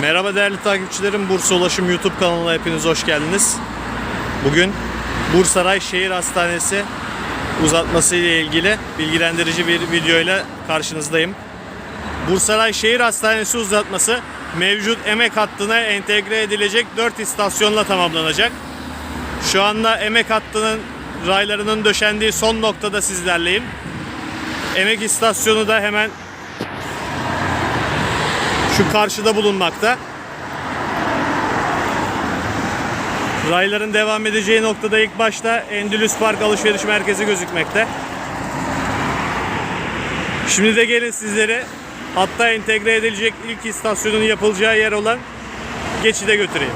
Merhaba değerli takipçilerim. Bursa Ulaşım YouTube kanalına hepiniz hoş geldiniz. Bugün Bursaray Şehir Hastanesi uzatması ile ilgili bilgilendirici bir video ile karşınızdayım. Bursaray Şehir Hastanesi uzatması mevcut emek hattına entegre edilecek 4 istasyonla tamamlanacak. Şu anda emek hattının raylarının döşendiği son noktada sizlerleyim. Emek istasyonu da hemen şu karşıda bulunmakta. Rayların devam edeceği noktada ilk başta Endülüs Park Alışveriş Merkezi gözükmekte. Şimdi de gelin sizleri hatta entegre edilecek ilk istasyonun yapılacağı yer olan geçide götüreyim.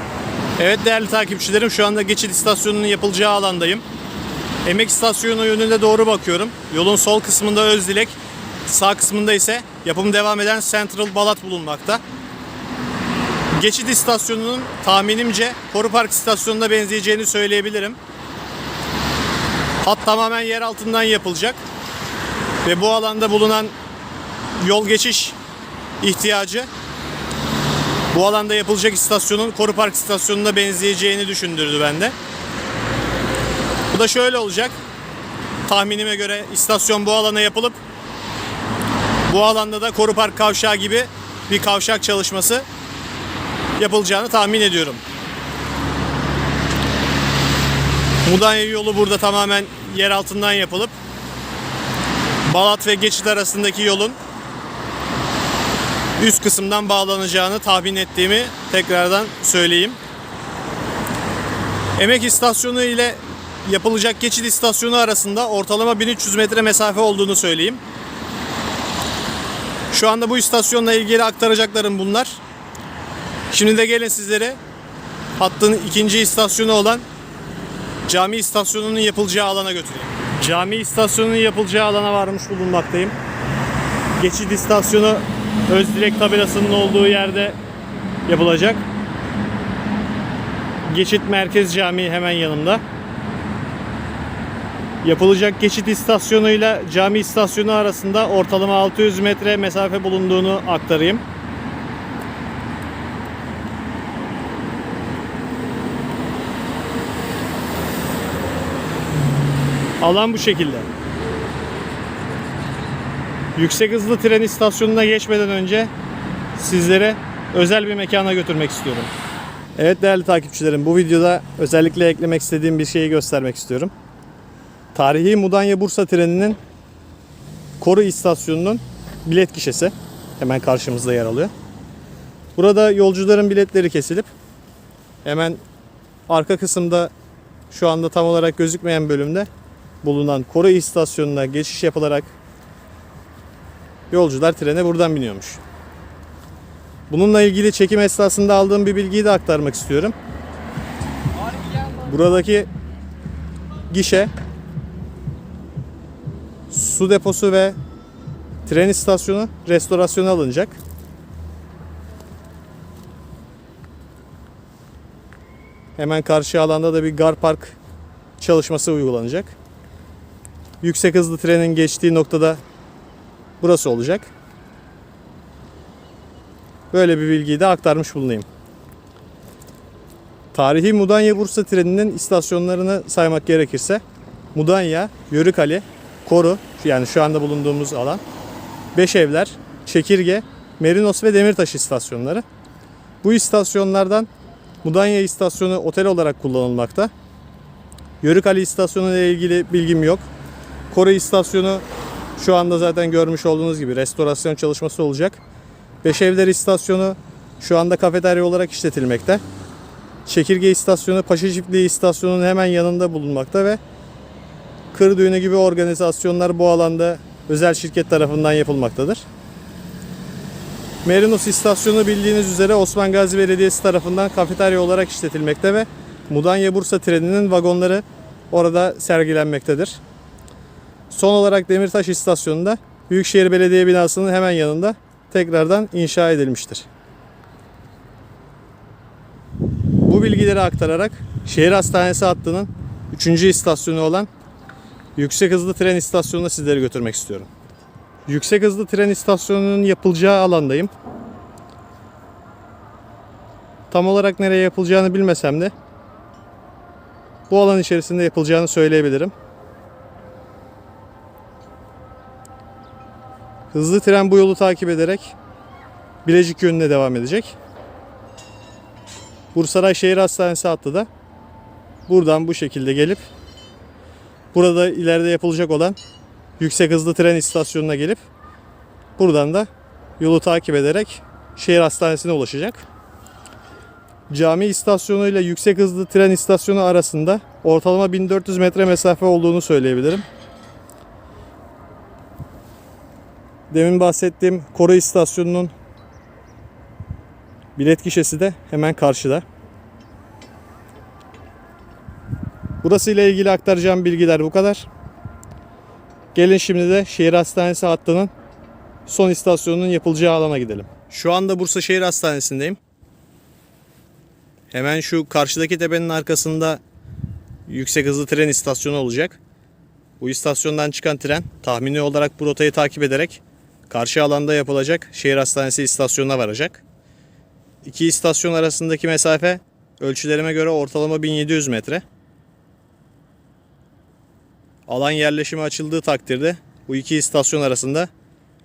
Evet değerli takipçilerim şu anda geçit istasyonunun yapılacağı alandayım. Emek istasyonu yönüne doğru bakıyorum. Yolun sol kısmında Özdilek, sağ kısmında ise yapım devam eden Central Balat bulunmakta. Geçit istasyonunun tahminimce Koru Park istasyonuna benzeyeceğini söyleyebilirim. Hat tamamen yer altından yapılacak. Ve bu alanda bulunan yol geçiş ihtiyacı bu alanda yapılacak istasyonun Koru Park istasyonuna benzeyeceğini düşündürdü bende. Bu da şöyle olacak. Tahminime göre istasyon bu alana yapılıp bu alanda da Koru Park kavşağı gibi bir kavşak çalışması yapılacağını tahmin ediyorum. Mudanya yolu burada tamamen yer altından yapılıp Balat ve Geçit arasındaki yolun üst kısımdan bağlanacağını tahmin ettiğimi tekrardan söyleyeyim. Emek istasyonu ile yapılacak geçit istasyonu arasında ortalama 1300 metre mesafe olduğunu söyleyeyim. Şu anda bu istasyonla ilgili aktaracaklarım bunlar. Şimdi de gelin sizlere hattın ikinci istasyonu olan cami istasyonunun yapılacağı alana götüreyim. Cami istasyonunun yapılacağı alana varmış bulunmaktayım. Geçit istasyonu Özdilek tabelasının olduğu yerde yapılacak. Geçit Merkez Camii hemen yanımda. Yapılacak geçit istasyonuyla cami istasyonu arasında ortalama 600 metre mesafe bulunduğunu aktarayım. Alan bu şekilde. Yüksek hızlı tren istasyonuna geçmeden önce sizlere özel bir mekana götürmek istiyorum. Evet değerli takipçilerim bu videoda özellikle eklemek istediğim bir şeyi göstermek istiyorum. Tarihi Mudanya Bursa treninin Koru istasyonunun bilet gişesi hemen karşımızda yer alıyor. Burada yolcuların biletleri kesilip hemen arka kısımda şu anda tam olarak gözükmeyen bölümde bulunan Koru istasyonuna geçiş yapılarak yolcular trene buradan biniyormuş. Bununla ilgili çekim esnasında aldığım bir bilgiyi de aktarmak istiyorum. Buradaki gişe su deposu ve tren istasyonu restorasyona alınacak. Hemen karşı alanda da bir gar park çalışması uygulanacak. Yüksek hızlı trenin geçtiği noktada burası olacak. Böyle bir bilgiyi de aktarmış bulunayım. Tarihi Mudanya Bursa treninin istasyonlarını saymak gerekirse Mudanya, Yörükali, Koru yani şu anda bulunduğumuz alan, Beşevler, Çekirge, Merinos ve Demirtaş istasyonları. Bu istasyonlardan Mudanya istasyonu otel olarak kullanılmakta. Yörükali istasyonu ile ilgili bilgim yok. Koru istasyonu şu anda zaten görmüş olduğunuz gibi restorasyon çalışması olacak. Beşevler istasyonu şu anda kafeterya olarak işletilmekte. Çekirge istasyonu Paşa Çiftliği istasyonunun hemen yanında bulunmakta ve kır düğünü gibi organizasyonlar bu alanda özel şirket tarafından yapılmaktadır. Merinos istasyonu bildiğiniz üzere Osman Gazi Belediyesi tarafından kafeterya olarak işletilmekte ve Mudanya Bursa treninin vagonları orada sergilenmektedir. Son olarak Demirtaş istasyonunda Büyükşehir Belediye binasının hemen yanında tekrardan inşa edilmiştir. Bu bilgileri aktararak şehir hastanesi hattının 3. istasyonu olan yüksek hızlı tren istasyonuna sizleri götürmek istiyorum. Yüksek hızlı tren istasyonunun yapılacağı alandayım. tam olarak nereye yapılacağını bilmesem de bu alan içerisinde yapılacağını söyleyebilirim. Hızlı tren bu yolu takip ederek Bilecik yönüne devam edecek. Bursaray Şehir Hastanesi hattı da buradan bu şekilde gelip burada ileride yapılacak olan yüksek hızlı tren istasyonuna gelip buradan da yolu takip ederek şehir hastanesine ulaşacak. Cami istasyonu ile yüksek hızlı tren istasyonu arasında ortalama 1400 metre mesafe olduğunu söyleyebilirim. Demin bahsettiğim Koru istasyonunun bilet gişesi de hemen karşıda. Burası ile ilgili aktaracağım bilgiler bu kadar. Gelin şimdi de şehir hastanesi hattının son istasyonunun yapılacağı alana gidelim. Şu anda Bursa Şehir Hastanesi'ndeyim. Hemen şu karşıdaki tepenin arkasında yüksek hızlı tren istasyonu olacak. Bu istasyondan çıkan tren tahmini olarak bu rotayı takip ederek karşı alanda yapılacak şehir hastanesi istasyonuna varacak. İki istasyon arasındaki mesafe ölçülerime göre ortalama 1700 metre. Alan yerleşimi açıldığı takdirde bu iki istasyon arasında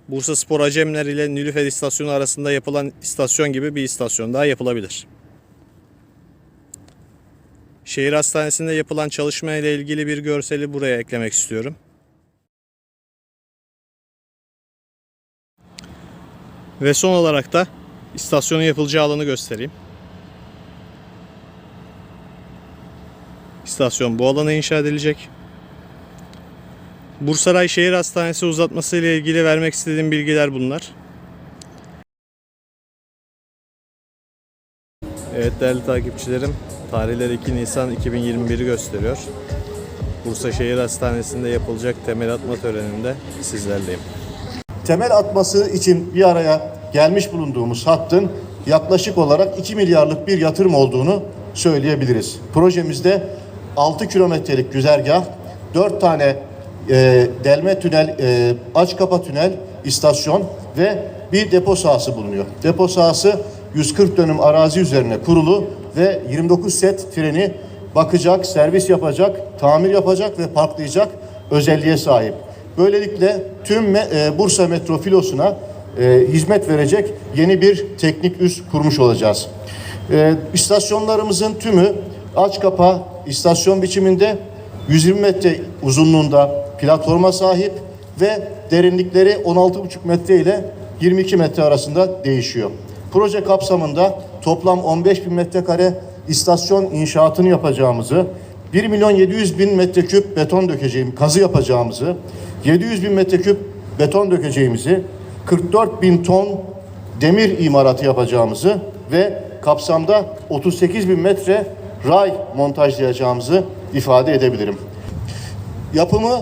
Bursa Spor Acemler ile Nilüfer istasyonu arasında yapılan istasyon gibi bir istasyon daha yapılabilir. Şehir hastanesinde yapılan çalışma ile ilgili bir görseli buraya eklemek istiyorum. Ve son olarak da istasyonun yapılacağı alanı göstereyim. İstasyon bu alana inşa edilecek. Bursaray Şehir Hastanesi uzatması ile ilgili vermek istediğim bilgiler bunlar. Evet değerli takipçilerim, tarihler 2 Nisan 2021'i gösteriyor. Bursa Şehir Hastanesi'nde yapılacak temel atma töreninde sizlerleyim. temel atması için bir araya gelmiş bulunduğumuz hattın yaklaşık olarak 2 milyarlık bir yatırım olduğunu söyleyebiliriz. Projemizde 6 kilometrelik güzergah, 4 tane e, delme tünel, e, aç kapa tünel, istasyon ve bir depo sahası bulunuyor. Depo sahası 140 dönüm arazi üzerine kurulu ve 29 set treni bakacak, servis yapacak, tamir yapacak ve parklayacak özelliğe sahip. Böylelikle tüm e, Bursa metro filosuna e, hizmet verecek yeni bir teknik üs kurmuş olacağız. E, istasyonlarımızın tümü aç kapa istasyon biçiminde 120 metre uzunluğunda platforma sahip ve derinlikleri 16,5 metre ile 22 metre arasında değişiyor. Proje kapsamında toplam 15 bin metrekare istasyon inşaatını yapacağımızı, 1 milyon 700 bin metreküp beton dökeceğim, kazı yapacağımızı, 700 bin metreküp beton dökeceğimizi, 44 bin ton demir imaratı yapacağımızı ve kapsamda 38 bin metre ray montajlayacağımızı ifade edebilirim. Yapımı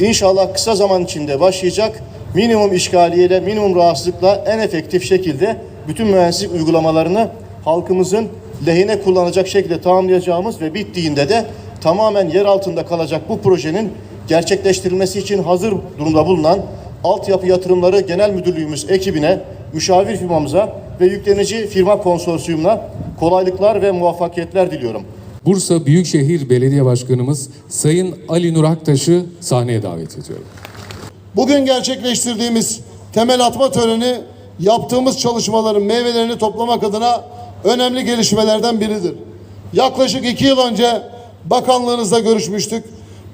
inşallah kısa zaman içinde başlayacak. Minimum işgaliyeyle, minimum rahatsızlıkla en efektif şekilde bütün mühendislik uygulamalarını halkımızın lehine kullanacak şekilde tamamlayacağımız ve bittiğinde de tamamen yer altında kalacak bu projenin gerçekleştirilmesi için hazır durumda bulunan Altyapı Yatırımları Genel Müdürlüğümüz ekibine, müşavir firmamıza ve yüklenici firma konsorsiyumuna kolaylıklar ve muvaffakiyetler diliyorum. Bursa Büyükşehir Belediye Başkanımız Sayın Ali Nur Aktaş'ı sahneye davet ediyorum. Bugün gerçekleştirdiğimiz temel atma töreni yaptığımız çalışmaların meyvelerini toplamak adına önemli gelişmelerden biridir. Yaklaşık iki yıl önce bakanlığınızla görüşmüştük.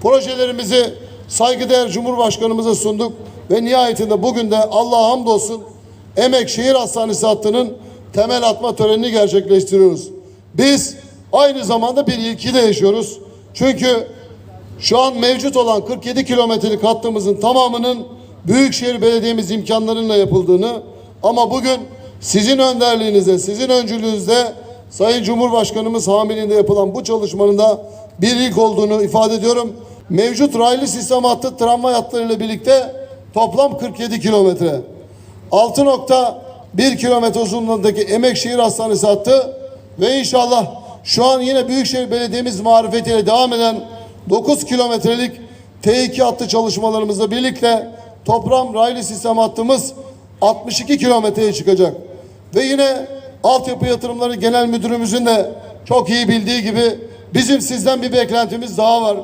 Projelerimizi saygıdeğer Cumhurbaşkanımıza sunduk ve nihayetinde bugün de Allah'a hamdolsun Emek Şehir Hastanesi hattının temel atma törenini gerçekleştiriyoruz. Biz aynı zamanda bir ilki de yaşıyoruz. Çünkü şu an mevcut olan 47 kilometrelik hattımızın tamamının Büyükşehir Belediye'miz imkanlarıyla yapıldığını ama bugün sizin önderliğinizde, sizin öncülüğünüzde Sayın Cumhurbaşkanımız hamilinde yapılan bu çalışmanın da bir ilk olduğunu ifade ediyorum. Mevcut raylı sistem hattı tramvay hatlarıyla birlikte toplam 47 kilometre. 6.1 kilometre uzunluğundaki Emekşehir Hastanesi hattı ve inşallah şu an yine Büyükşehir Belediye'miz marifetiyle devam eden 9 kilometrelik T2 hattı çalışmalarımızla birlikte toplam raylı sistem hattımız 62 kilometreye çıkacak. Ve yine Altyapı Yatırımları Genel Müdürümüzün de çok iyi bildiği gibi bizim sizden bir beklentimiz daha var.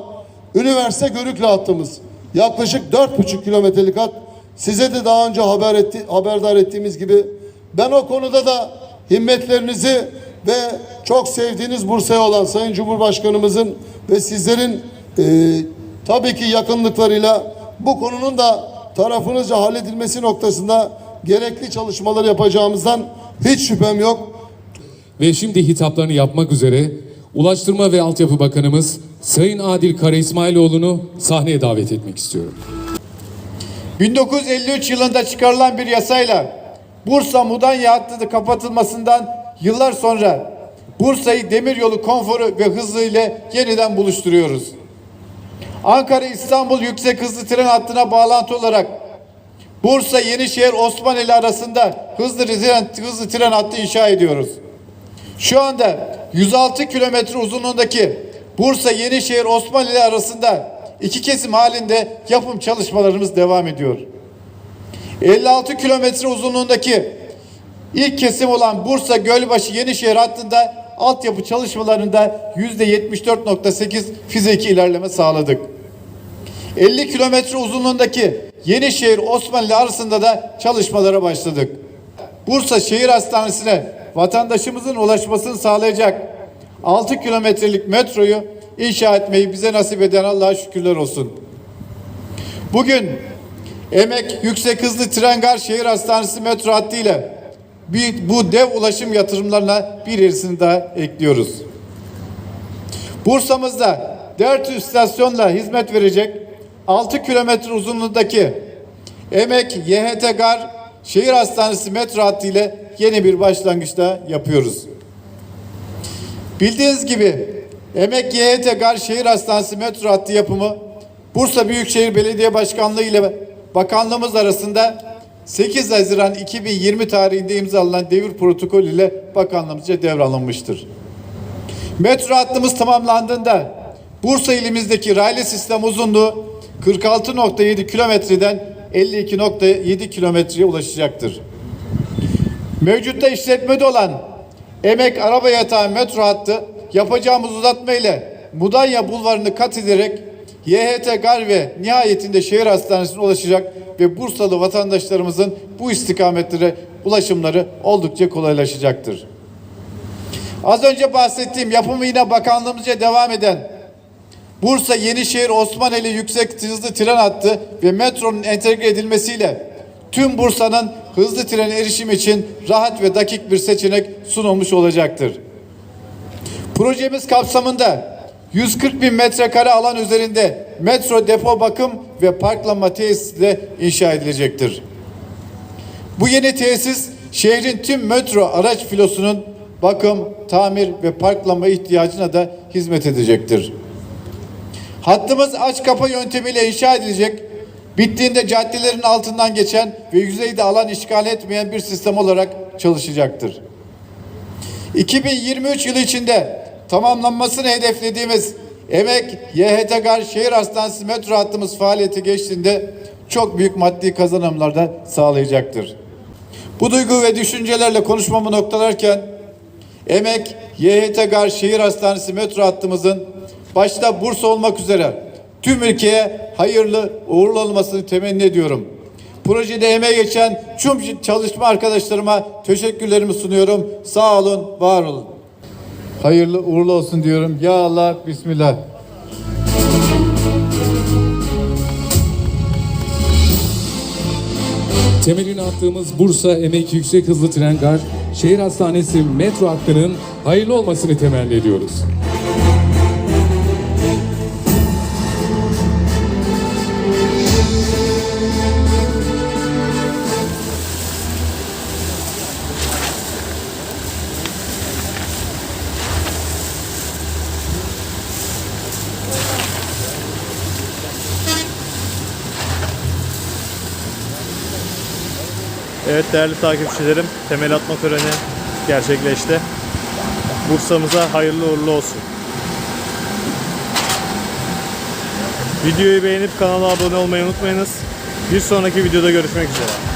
Üniversite Görükle hattımız. Yaklaşık dört buçuk kilometrelik hat. Size de daha önce haber etti, haberdar ettiğimiz gibi ben o konuda da himmetlerinizi ve çok sevdiğiniz Bursa'ya olan Sayın Cumhurbaşkanımızın ve sizlerin e, tabii ki yakınlıklarıyla bu konunun da tarafınızca halledilmesi noktasında gerekli çalışmalar yapacağımızdan hiç şüphem yok. Ve şimdi hitaplarını yapmak üzere Ulaştırma ve Altyapı Bakanımız Sayın Adil Kara İsmailoğlu'nu sahneye davet etmek istiyorum. 1953 yılında çıkarılan bir yasayla Bursa Mudanya hattı kapatılmasından yıllar sonra Bursa'yı demiryolu konforu ve hızı ile yeniden buluşturuyoruz. Ankara İstanbul yüksek hızlı tren hattına bağlantı olarak Bursa Yenişehir Osmaneli arasında hızlı tren, hızlı tren hattı inşa ediyoruz. Şu anda 106 kilometre uzunluğundaki Bursa Yenişehir Osmaneli arasında iki kesim halinde yapım çalışmalarımız devam ediyor. 56 kilometre uzunluğundaki ilk kesim olan Bursa Gölbaşı Yenişehir hattında altyapı çalışmalarında %74.8 fiziki ilerleme sağladık. 50 kilometre uzunluğundaki Yenişehir Osmanlı arasında da çalışmalara başladık. Bursa Şehir Hastanesi'ne vatandaşımızın ulaşmasını sağlayacak 6 kilometrelik metroyu inşa etmeyi bize nasip eden Allah'a şükürler olsun. Bugün Emek Yüksek Hızlı Tren Gar Şehir Hastanesi metro hattı ile bir, bu dev ulaşım yatırımlarına bir yerisini daha ekliyoruz. Bursa'mızda dört istasyonla hizmet verecek 6 kilometre uzunluğundaki Emek YHT Gar Şehir Hastanesi metro hattı ile yeni bir başlangıçta yapıyoruz. Bildiğiniz gibi Emek YHT Gar Şehir Hastanesi metro hattı yapımı Bursa Büyükşehir Belediye Başkanlığı ile bakanlığımız arasında 8 Haziran 2020 tarihinde imzalanan devir protokol ile bakanlığımızca devralınmıştır. Metro hattımız tamamlandığında Bursa ilimizdeki raylı sistem uzunluğu 46.7 kilometreden 52.7 kilometreye ulaşacaktır. Mevcutta işletmede olan Emek Araba Yatağı metro hattı yapacağımız uzatma ile Mudanya Bulvarı'nı kat ederek YHT Gar ve nihayetinde şehir hastanesine ulaşacak ve Bursalı vatandaşlarımızın bu istikametlere ulaşımları oldukça kolaylaşacaktır. Az önce bahsettiğim yapımı yine bakanlığımızca devam eden Bursa Yenişehir Osmaneli yüksek hızlı tren hattı ve metronun entegre edilmesiyle tüm Bursa'nın hızlı tren erişimi için rahat ve dakik bir seçenek sunulmuş olacaktır. Projemiz kapsamında 140 bin metrekare alan üzerinde metro depo bakım ve parklama tesisi de inşa edilecektir. Bu yeni tesis şehrin tüm metro araç filosunun bakım, tamir ve parklama ihtiyacına da hizmet edecektir. Hattımız aç kapa yöntemiyle inşa edilecek, bittiğinde caddelerin altından geçen ve yüzeyde alan işgal etmeyen bir sistem olarak çalışacaktır. 2023 yılı içinde tamamlanmasını hedeflediğimiz Emek YHT Gar Şehir Hastanesi metro hattımız faaliyete geçtiğinde çok büyük maddi kazanımlar da sağlayacaktır. Bu duygu ve düşüncelerle konuşmamı noktalarken Emek YHT Gar Şehir Hastanesi metro hattımızın başta Bursa olmak üzere tüm ülkeye hayırlı uğurlu olmasını temenni ediyorum. Projede emeği geçen tüm çalışma arkadaşlarıma teşekkürlerimi sunuyorum. Sağ olun, var olun. Hayırlı uğurlu olsun diyorum. Ya Allah, Bismillah. Temelini attığımız Bursa Emek Yüksek Hızlı Tren Gar Şehir Hastanesi metro hattının hayırlı olmasını temenni ediyoruz. Evet değerli takipçilerim, temel atma töreni gerçekleşti. Bursa'mıza hayırlı uğurlu olsun. Videoyu beğenip kanala abone olmayı unutmayınız. Bir sonraki videoda görüşmek üzere.